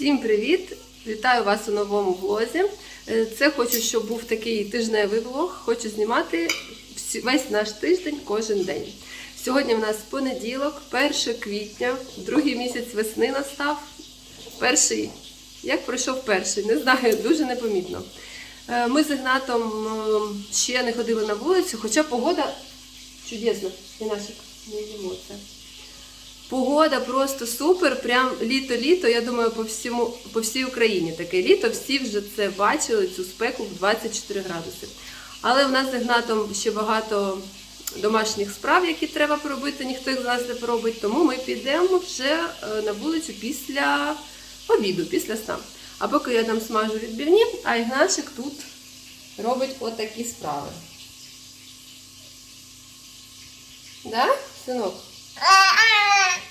Всім привіт! Вітаю вас у новому влозі. Е, Це хочу, щоб був такий тижневий влог. Хочу знімати весь наш тиждень кожен день. Сьогодні в нас понеділок, 1 квітня, другий місяць весни настав. Перший. Як пройшов перший? Не знаю, дуже непомітно. Е, Ми з Ігнатом е, ще не ходили на вулицю, хоча погода чудесна. Інашик, не їмо це. Погода просто супер, прям літо-літо. Я думаю, по всьому по всій Україні таке літо. Всі вже це бачили, цю спеку в 24 градуси. Але в нас з Ігнатом ще багато домашніх справ, які треба поробити, ніхто їх з нас не поробить. Тому ми підемо вже е, на вулицю після обіду, після сна. А поки я там смажу відбивні, а Ігнатчик тут робить отакі справи. Да, синок?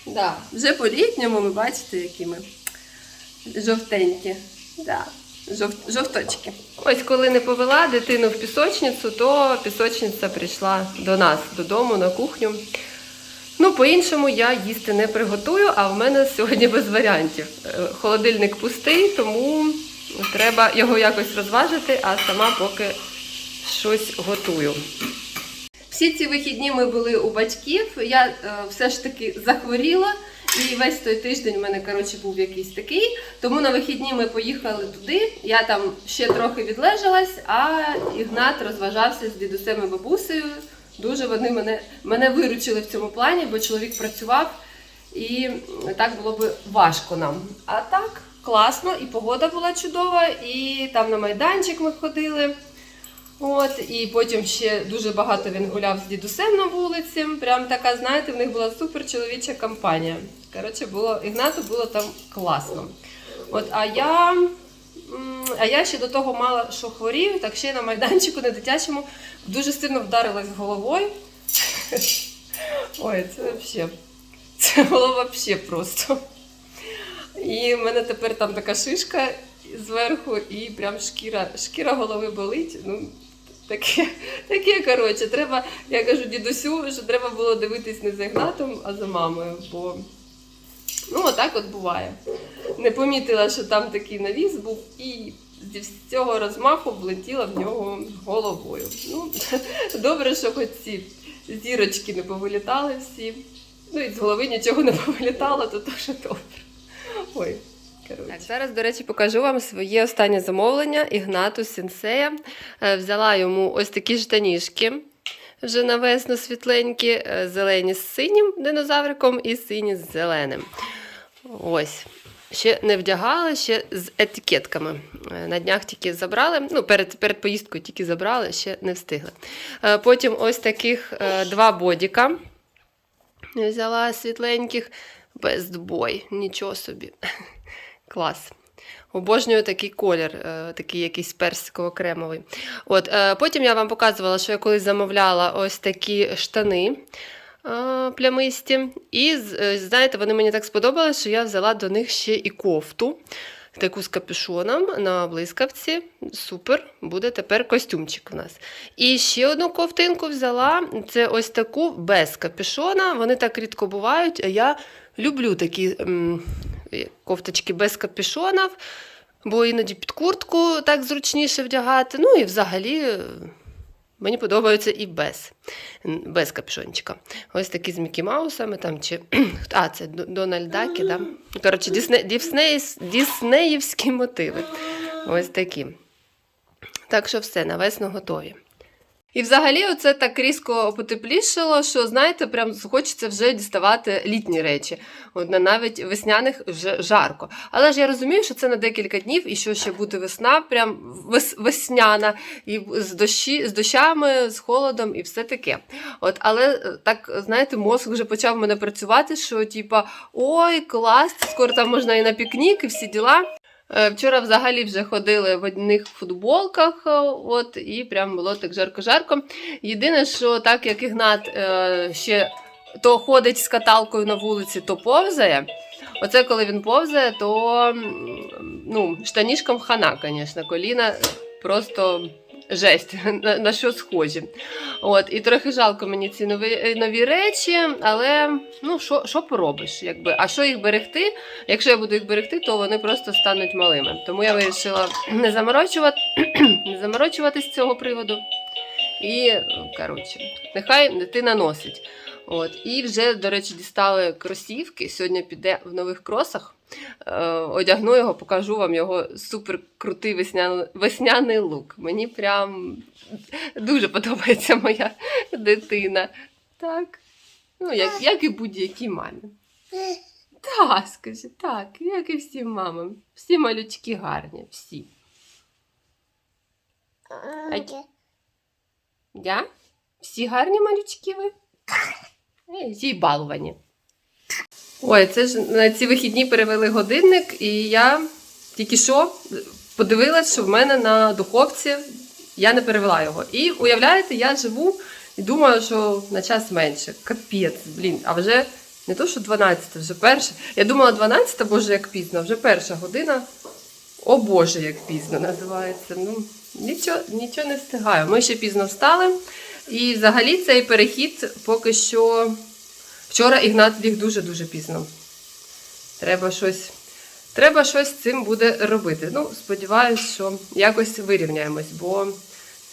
Да. Вже по-літньому ми бачите, які ми жовтенькі. Да. Жов... Жовточки. Ось коли не повела дитину в пісочницю, то пісочниця прийшла до нас додому на кухню. Ну, по-іншому я їсти не приготую, а в мене сьогодні без варіантів. Е, Холодильник пустий, тому треба його якось розважити, а сама поки щось готую. Всі ці вихідні ми були у батьків. Я е, все ж таки захворіла, і весь той тиждень у мене коротше був якийсь такий. Тому на вихідні ми поїхали туди. Я там ще трохи відлежалась, а Ігнат розважався з дідусем і бабусею. Дуже вони мене, мене виручили в цьому плані, бо чоловік працював, і так було б важко нам. А так класно, і погода була чудова, і там на майданчик ми ходили. От, і потім ще дуже багато він гуляв з дідусем на вулиці. Прям така, знаєте, в них була супер чоловіча компанія. Коротше, було Ігнату було там класно. От, а я, а я ще до того мала, що хворію, так ще на майданчику на дитячому дуже сильно вдарилась головою. Ой, це взагалі. Це було взагалі просто. І в мене тепер там така шишка зверху, і прям шкіра, шкіра голови болить. Ну, таке, таке, коротше, треба, я кажу дідусю, що треба було дивитись не за Ігнатом, а за мамою. Бо ну, отак от буває. Не помітила, що там такий навіс був, і з цього розмаху влетіла в нього головою. Ну, добре, що хоч ці зірочки не повилітали всі. Ну і з голови нічого не повилітало, то дуже добре. Ой. Коротше. Так, зараз, до речі, покажу вам своє останнє замовлення Ігнату Сінсея. Е, Взяла йому ось такі штанішки. Вже на весну світленькі, е, зелені з синім динозавриком і сині з зеленим. Ось. Ще не вдягала, ще з етикетками. Е, На днях тільки забрали. Ну, перед, перед поїздкою тільки забрали, ще не встигли. Потім ось таких два бодіка. Взяла світленьких бестбой. Нічого собі. Клас. Обожнюю такий колір, е, такий якийсь персиково-кремовий. От, е, потім я вам показувала, що я колись замовляла ось такі штани е, плямисті. І знаєте, вони мені так сподобались, що я взяла до них ще і кофту. Таку з капюшоном на блискавці. Супер, буде тепер костюмчик у нас. І ще одну ковтинку взяла. Це ось таку без капюшона. Вони так рідко бувають, а я люблю такі кофточки без капюшонів, бо іноді під куртку так зручніше вдягати. Ну і взагалі е, мені подобаються і без, без капюшончика. Ось такі з Мікі Маусами там чи. А, це Дональд Дакі, да? Коротше, Дісне, Діснеїс- Діснеївські мотиви. Ось такі. Так що все, на весну готові. І взагалі, оце так різко потеплішало, що знаєте, прям хочеться вже діставати літні речі. От навіть весняних вже жарко. Але ж я розумію, що це на декілька днів, і що ще буде весна, прям вес, весняна, і з дощі, з дощами, з холодом, і все таке. От, але е, так, знаєте, мозок вже почав мене працювати, що типа, ой, клас, скоро там можна і на пікнік, і всі діла. Е, Вчора взагалі вже ходили в одних футболках, е, от, і прям було так жарко-жарко. Єдине, що так як Ігнат е, ще то ходить з каталкою на вулиці, то повзає. Оце коли він повзає, то ну, штанішкам хана, звісно, коліна просто жесть, на, на що схожі. От, і трохи жалко мені ці нові, е, нові речі, але ну, що, що поробиш? Якби? А що їх берегти? Якщо я буду їх берегти, то вони просто стануть малими. Тому я вирішила не заморочувати, не заморочуватись з цього приводу. І, коротше, нехай дитина носить. От, і вже, до речі, дістали кросівки. Сьогодні піде в нових кросах. Е, одягну його, покажу вам його супер крутий весняний, весняний лук. Мені прям дуже подобається моя дитина. Так. Ну, як, як і будь-якій мамі. Так, скажи, так, як і всім мамам. Всі малючки гарні, всі. Я? Всі гарні малючки ви? Е, балувані. Ой, це ж на ці вихідні перевели годинник, і я тільки що подивилась, що в мене на духовці я не перевела його. І уявляєте, я живу і думаю, що на час менше. Капець, блін, а вже не то, що 12, вже перше. Я думала, 12, боже, як пізно, вже перша година. О Боже, як пізно називається. Ну, нічого, нічого не встигаю. Ми ще пізно встали. І взагалі цей перехід поки що. Вчора Ігнат ліг дуже-дуже пізно. Треба щось, треба щось з цим буде робити. Ну, сподіваюсь, що якось вирівняємось, бо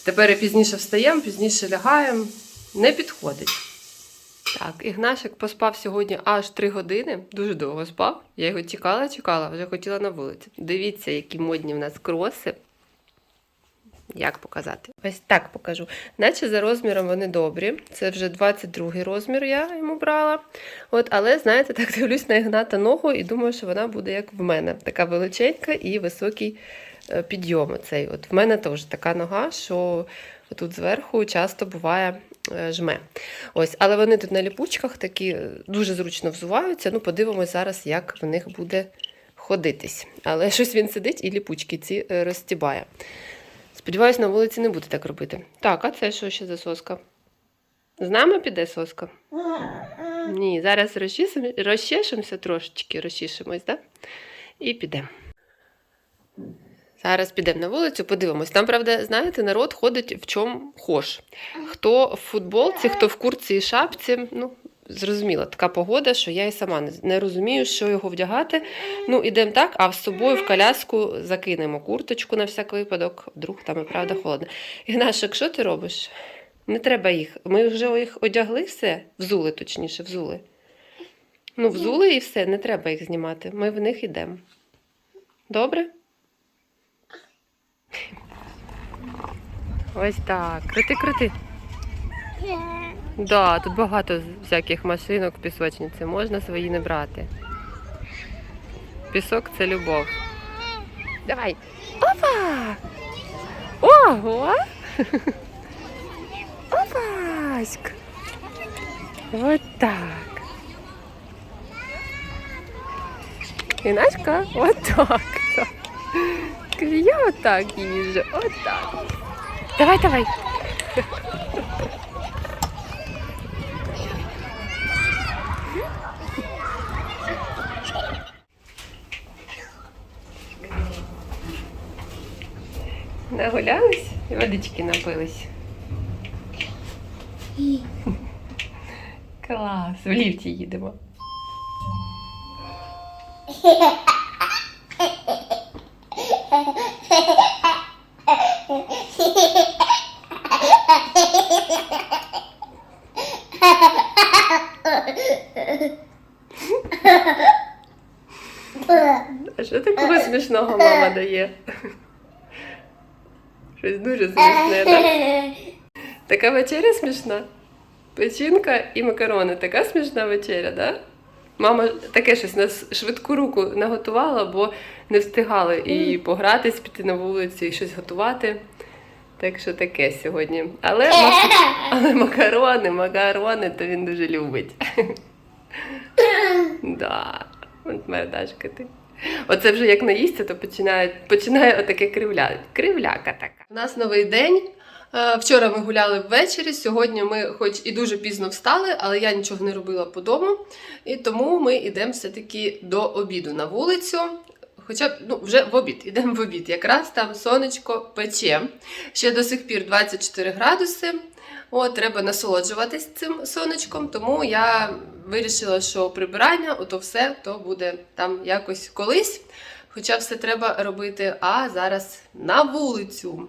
тепер пізніше встаємо, пізніше лягаємо. Не підходить. Так, Ігнашик поспав сьогодні аж 3 години. Дуже довго спав. Я його чекала, чекала, вже хотіла на вулиці. Дивіться, які модні в нас кроси. Як показати? Ось так покажу. Наче за розміром вони добрі. Це вже 22 розмір я йому брала. От, але, знаєте, так дивлюсь на Ігната ногу і думаю, що вона буде як в мене. Така величенька і високий е, підйом. Цей. От в мене теж така нога, що тут зверху часто буває е, жме. Ось, але вони тут на ліпучках такі е, дуже зручно взуваються. Ну, подивимось зараз, як в них буде ходитись. Але щось він сидить і ліпучки ці розстібає. Сподіваюсь, на вулиці не буде так робити. Так, а це що ще за соска? З нами піде соска? Ні, зараз розчешемося трошечки, розчішемось, да? І підемо. Зараз підемо на вулицю, подивимось. Там, правда, знаєте, народ ходить в чому хош. Хто в футболці, хто в курці і шапці. Ну, зрозуміло, така погода, що я і сама не, розумію, що його вдягати. Ну, ідемо так, а з собою в коляску закинемо курточку на всяк випадок, вдруг там і правда холодно. Ігнашик, що ти робиш? Не треба їх. Ми вже їх одягли все, взули, точніше, взули. Ну, взули і все, не треба їх знімати. Ми в них йдемо. Добре? Ось так. Крути, крути. Да, тут багато всяких машинок пісочниці, можна свої не брати. Пісок це любов. Давай. Опа! Ого! Опаськ! Вот так. Інашка, вот так. Я вот так їжджу, так. Давай, давай. Нагулялись і водички напились. Клас, в ліфті їдемо. А що такого смішного мама дає? Щось дуже смішне, так? Така вечеря смішна. Печінка і макарони. Така смішна вечеря, да? Мама таке щось на швидку руку наготувала, бо не встигала і погратись, піти на вулицю і щось готувати. Так що таке сьогодні. Але, але макарони, макарони, то він дуже любить. Да, от мордашка ти. Оце вже як наїсться, то починає, починає отаке кривля, кривляка така. У нас новий день. Е, Вчора ми гуляли ввечері. Сьогодні ми, хоч і дуже пізно встали, але я нічого не робила по дому. І тому ми йдемо все-таки до обіду на вулицю. Хоча б ну, вже в обід, ідемо в обід. Якраз там сонечко пече. Ще до сих пір 24 градуси. От, треба насолоджуватись цим сонечком, тому я вирішила, що прибирання, ото все, то буде там якось колись. Хоча все треба робити, а зараз на вулицю.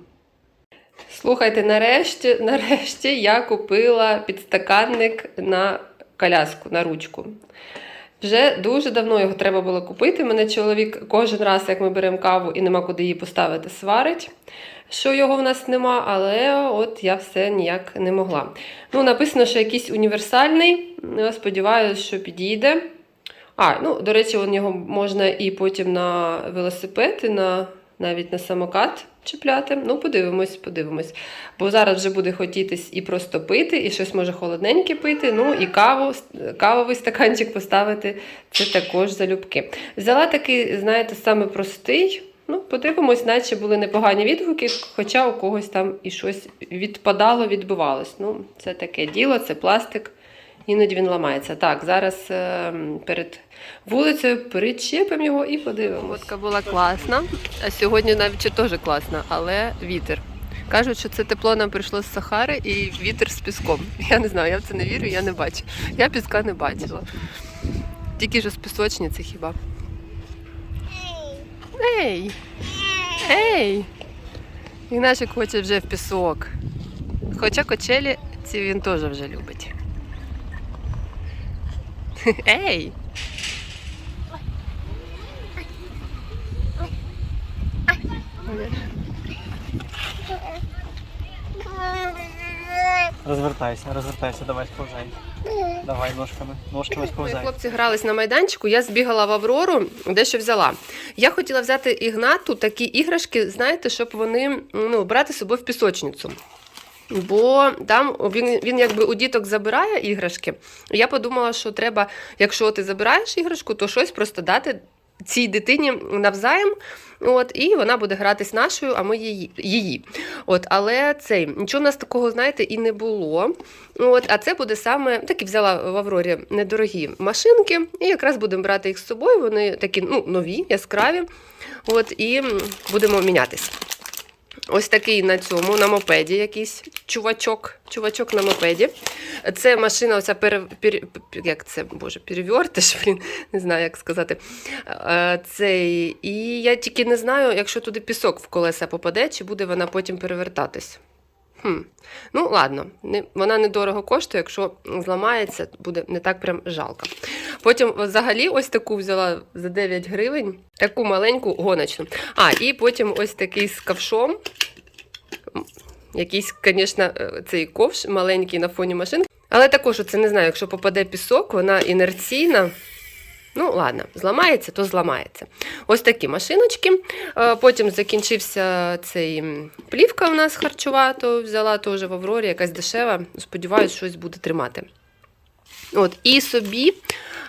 Слухайте, нарешті, нарешті я купила підстаканник на коляску, на ручку. Вже дуже давно його треба було купити. Мене чоловік кожен раз, як ми беремо каву і нема куди її поставити, сварить, що його в нас нема, але от я все ніяк не могла. Ну, написано, що якийсь універсальний. Сподіваюся, що підійде. А, ну, до речі, його можна і потім на велосипед, і на, навіть на самокат чіпляти. Ну, подивимось, подивимось. Бо зараз вже буде хотітись і просто пити, і щось може холодненьке пити. Ну і каву, кавовий стаканчик поставити це також залюбки. Взяла такий, знаєте, саме простий. Ну, подивимось, наче були непогані відгуки, хоча у когось там і щось відпадало, відбивалось. Ну, це таке діло, це пластик. Іноді він ламається. Так, зараз е, перед вулицею перечепимо його і подивимося. Водка була класна, а сьогодні навіть теж класна, але вітер. Кажуть, що це тепло нам прийшло з Сахари і вітер з піском. Я не знаю, я в це не вірю, я не бачу. Я піска не бачила. Тільки ж з пісочниці хіба. Ей! Ей! Ігнашик хоче вже в пісок. Хоча кочелі ці він теж вже любить. Ей! Розвертайся, розвертайся, давай сповзай. Давай ножками, ножками сповзай. хлопці грались на майданчику, я збігала в Аврору, дещо взяла. Я хотіла взяти Ігнату такі іграшки, знаєте, щоб вони ну, брати з собою в пісочницю. Бо там він, він якби у діток забирає іграшки. Я подумала, що треба, якщо ти забираєш іграшку, то щось просто дати цій дитині навзаєм. От, і вона буде гратись нашою, а ми її. її. От, але цей нічого у нас такого, знаєте, і не було. От, а це буде саме так і взяла в Аврорі недорогі машинки, і якраз будемо брати їх з собою. Вони такі ну, нові, яскраві. От, і будемо мінятися. Ось такий на цьому, на мопеді якийсь чувачок. Чувачок на мопеді. Це машина, оця пер, пер, як це, боже, перевертиш, блін, не знаю, як сказати. Це, і я тільки не знаю, якщо туди пісок в колеса попаде, чи буде вона потім перевертатись. Хм. Ну, ладно, не, вона недорого коштує, якщо зламається, буде не так прям жалко. Потім взагалі ось таку взяла за 9 гривень, таку маленьку гоночну. А, і потім ось такий з ковшом. Якийсь, звісно, цей ковш маленький на фоні машин. Але також це не знаю, якщо попаде пісок, вона інерційна. Ну, ладно, зламається, то зламається. Ось такі машиночки. Е, Потім закінчився цей плівка у нас харчова, то взяла теж в Аврорі, якась дешева. Сподіваюсь, щось буде тримати. От, і собі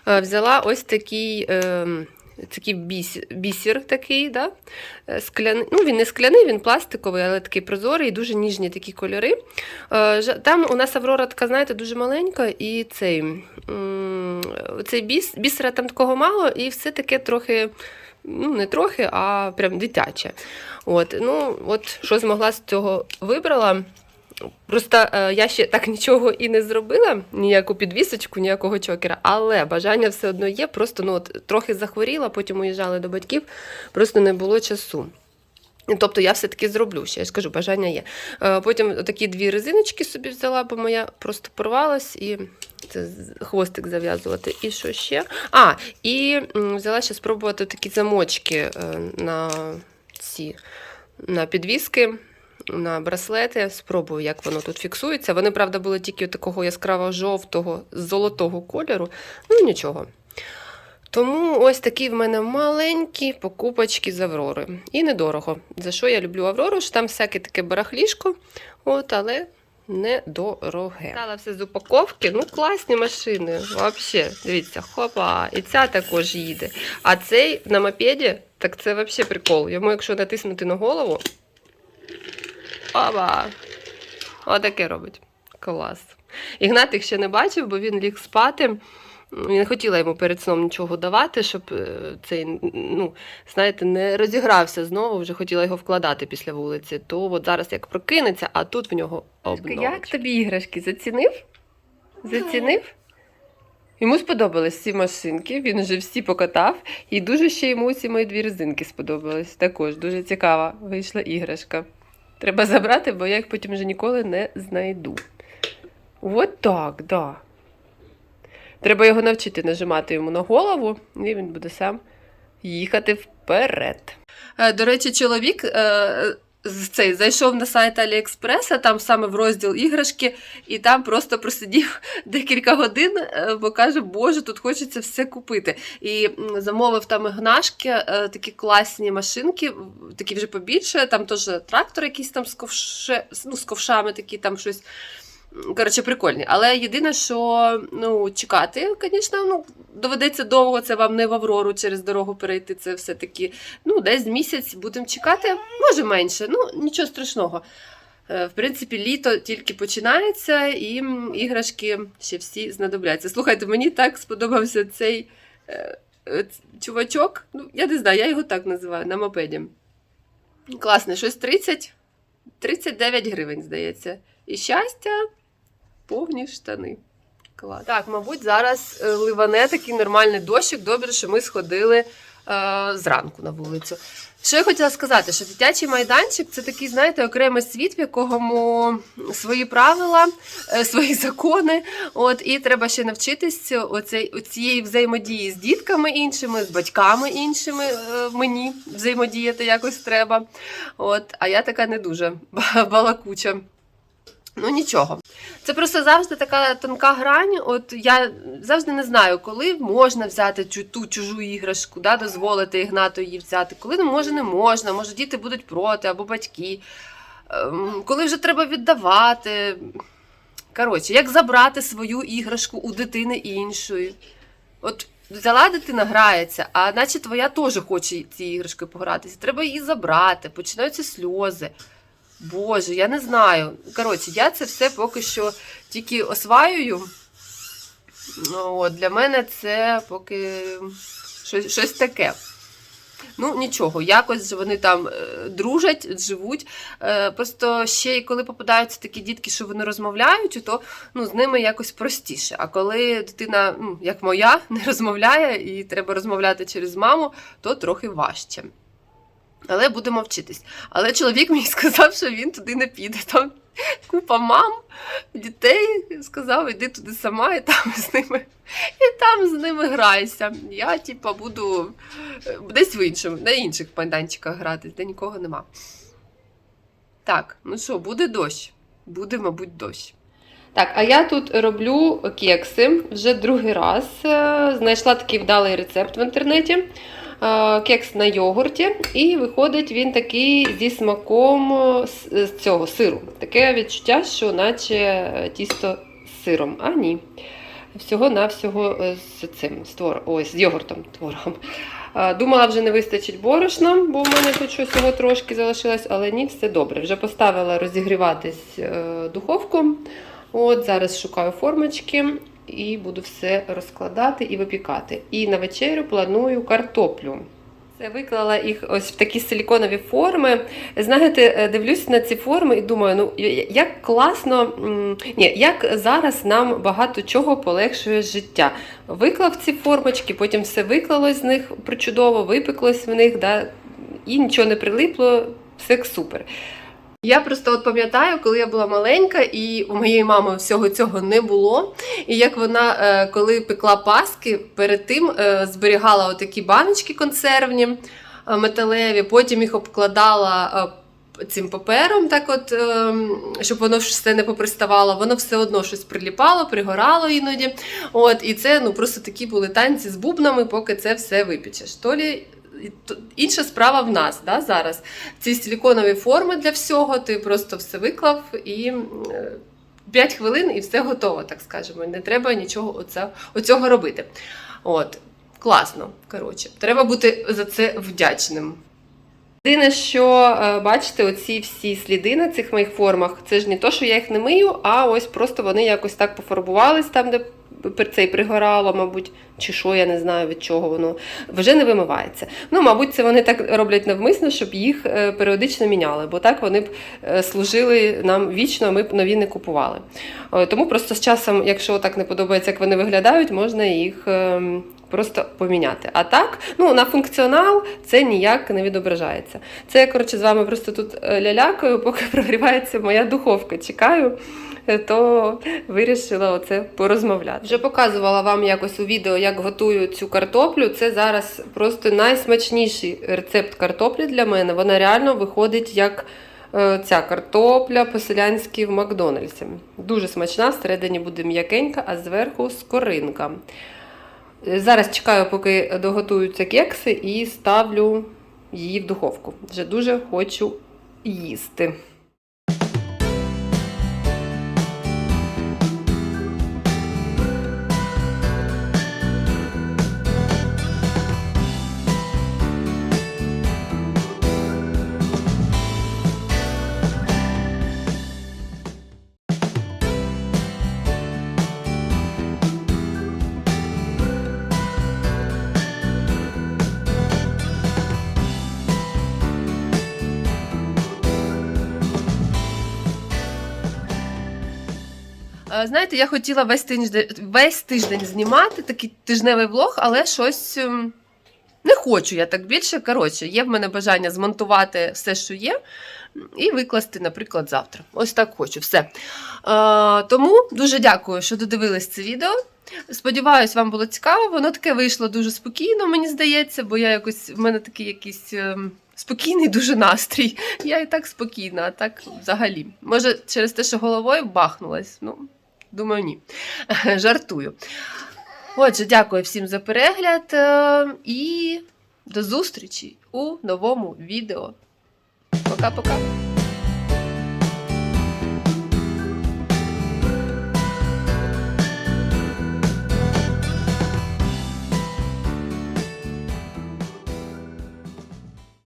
е, взяла ось такий. Такий біс, бісер такий, да? Е, скляний. Ну, він не скляний, він пластиковий, але такий прозорий, дуже ніжні такі кольори. Е, Там у нас Аврора така, знаєте, дуже маленька, і цей, цей біс, бісера там такого мало, і все таке трохи, ну не трохи, а прям дитяче. От, ну, от що змогла з цього вибрала. Просто е, я ще так нічого і не зробила, ніяку підвісочку, ніякого чокера, але бажання все одно є. Просто ну, от, трохи захворіла, потім уїжджала до батьків, просто не було часу. Тобто я все-таки зроблю ще, я ж кажу, бажання є. Е, Потім такі дві резиночки собі взяла, бо моя просто порвалась і це хвостик зав'язувати. І що ще? А, і взяла ще спробувати такі замочки е, на ці на підвіски. На браслети, спробую, як воно тут фіксується. Вони, правда, були тільки такого яскраво жовтого, золотого кольору. Ну нічого. Тому ось такі в мене маленькі покупочки з Аврори. І недорого. За що я люблю Аврору? Що там всяке таке барахлішко, от, але недороге. Стала все з упаковки. Ну, класні машини. Взагалі, дивіться, хопа. І ця також їде. А цей на мопеді, так це взагалі прикол. Йому, якщо натиснути на голову. Оба! Отаке робить. Клас. Ігнат їх ще не бачив, бо він ліг спати. Я не хотіла йому перед сном нічого давати, щоб е, цей, ну, знаєте, не розігрався знову, вже хотіла його вкладати після вулиці. То от зараз як прокинеться, а тут в нього обновить. Як тобі іграшки? Зацінив? Зацінив? Йому сподобались ці машинки, він вже всі покатав, і дуже ще йому ці мої дві резинки сподобались. Також дуже цікава вийшла іграшка. Треба забрати, бо я їх потім вже ніколи не знайду. От так, да. Треба його навчити нажимати йому на голову, і він буде сам їхати вперед. Е, До речі, чоловік е, цей зайшов на сайт Аліекспреса, там саме в розділ іграшки, і там просто просидів декілька годин, е, бо каже, Боже, тут хочеться все купити. І замовив там гнашки, е, такі класні машинки, такі вже побільше, там теж трактор якийсь там з, ковше, ну, з ковшами, такі там щось. Коротше, прикольні. Але єдине, що ну, чекати, звісно, ну, доведеться довго, це вам не в Аврору через дорогу перейти. Це все-таки ну, десь місяць будемо чекати, може менше, ну нічого страшного. Е, В принципі, літо тільки починається, і іграшки ще всі знадобляться. Слухайте, мені так сподобався цей е, е, чувачок. Ну, я не знаю, я його так називаю на мопеді. Класне, щось 30, 39 гривень, здається. І щастя, повні штани. Клас. Так, мабуть, зараз е, ливане такий нормальний дощик. Добре, що ми сходили е, зранку на вулицю. Що я хотіла сказати, що дитячий майданчик це такий, знаєте, окремий світ, в якому свої правила, е, свої закони. От, і треба ще навчитись оцей, оцієї взаємодії з дітками іншими, з батьками іншими. Мені взаємодіяти якось треба. От, а я така не дуже балакуча. Ну нічого. Це просто завжди така тонка грань. От я завжди не знаю, коли можна взяти ту чужу іграшку, да, дозволити Ігнату її взяти, коли може, не можна, може діти будуть проти або батьки. Ем, Коли вже треба віддавати. Коротше, як забрати свою іграшку у дитини іншої. От взяла дитина, грається, а наче твоя теж хоче цією іграшкою погратися. Треба її забрати, починаються сльози. Боже, я не знаю. Коротше, я це все поки що тільки осваюю. От, для мене це поки щось, щось таке. Ну, нічого, якось вони там е, дружать, живуть. Е, просто ще й коли попадаються такі дітки, що вони розмовляють, то ну, з ними якось простіше. А коли дитина, ну, як моя, не розмовляє і треба розмовляти через маму, то трохи важче. Але будемо вчитись. Але чоловік мені сказав, що він туди не піде. Там купа мам, дітей сказав, іди туди сама і там з ними, і там з ними грайся. Я, типа, буду е, десь в іншому, на інших майданчиках грати, де нікого нема. Так, ну що, буде дощ? Буде, мабуть, дощ. Так, а я тут роблю кекси вже другий раз. Е, Знайшла такий вдалий рецепт в інтернеті. Е, Кекс на йогурті, і виходить він такий зі смаком е, з цього сиру. Таке відчуття, що наче е, тісто з сиром. А ні. Всього-навсього е, з цим з твор... Ой, з йогуртом творогом. Е, Думала, вже не вистачить борошна, бо в мене тут щось трошки залишилось, але ні, все добре. Вже поставила розігріватись е, духовку. От зараз шукаю формочки і буду все розкладати і випікати. І на вечерю планую картоплю. Це виклала їх ось в такі силіконові форми. Знаєте, е, дивлюсь на ці форми і думаю, ну як класно, ні, як зараз нам багато чого полегшує життя. Виклав ці формочки, потім все виклалось з них причудово, випеклось в них, да, і нічого не прилипло, все супер. Я просто от пам'ятаю, коли я була маленька, і у моєї мами всього цього не було. І як вона, е, коли пекла паски, перед тим е, зберігала отакі баночки консервні е, металеві, потім їх обкладала. Цим папером, так от, щоб воно все не поприставало, воно все одно щось приліпало, пригорало іноді. От, і це ну, просто такі були танці з бубнами, поки це все випічеш. Толі інша справа в нас да, зараз. Ці силіконові форми для всього, ти просто все виклав і е, 5 хвилин і все готово, так скажемо. Не треба нічого оце, оцього робити. От, класно. Коротше, треба бути за це вдячним. Єдине, що е, бачите, оці всі сліди на цих моїх формах, це ж не то, що я їх не мию, а ось просто вони якось так пофарбувались там, де цей пригорало, мабуть, чи що, я не знаю від чого воно вже не вимивається. Ну, мабуть, це вони так роблять навмисно, щоб їх е, періодично міняли, бо так вони б е, служили нам вічно, а ми б нові не купували. Е, Тому просто з часом, якщо так не подобається, як вони виглядають, можна їх ем, просто поміняти. А так, ну на функціонал це ніяк не відображається. Це я коротше з вами просто тут е, лялякаю, поки прогрівається моя духовка. Чекаю. е, То вирішила оце порозмовляти. Вже показувала вам якось у відео, як готую цю картоплю. Це зараз просто найсмачніший рецепт картоплі для мене. Вона реально виходить як е, ця картопля по-селянськи в Макдональдсі. Дуже смачна, всередині буде м'якенька, а зверху скоринка. Е, Зараз чекаю, поки доготуються кекси, і ставлю її в духовку. Вже дуже хочу їсти. Знаєте, я хотіла весь тиждень, весь тиждень знімати такий тижневий влог, але щось ем, не хочу я так більше. Коротше, є в мене бажання змонтувати все, що є, і викласти, наприклад, завтра. Ось так хочу. Все. Е, тому дуже дякую, що додивились це відео. Сподіваюсь, вам було цікаво. Воно таке вийшло дуже спокійно, мені здається, бо я якось в мене такий якийсь. ем, Спокійний дуже настрій. Я і так спокійна, а так взагалі. Може, через те, що головою бахнулась. Ну, думаю, ні. Жартую. Отже, дякую всім за перегляд е, і до зустрічі у новому відео. Пока-пока.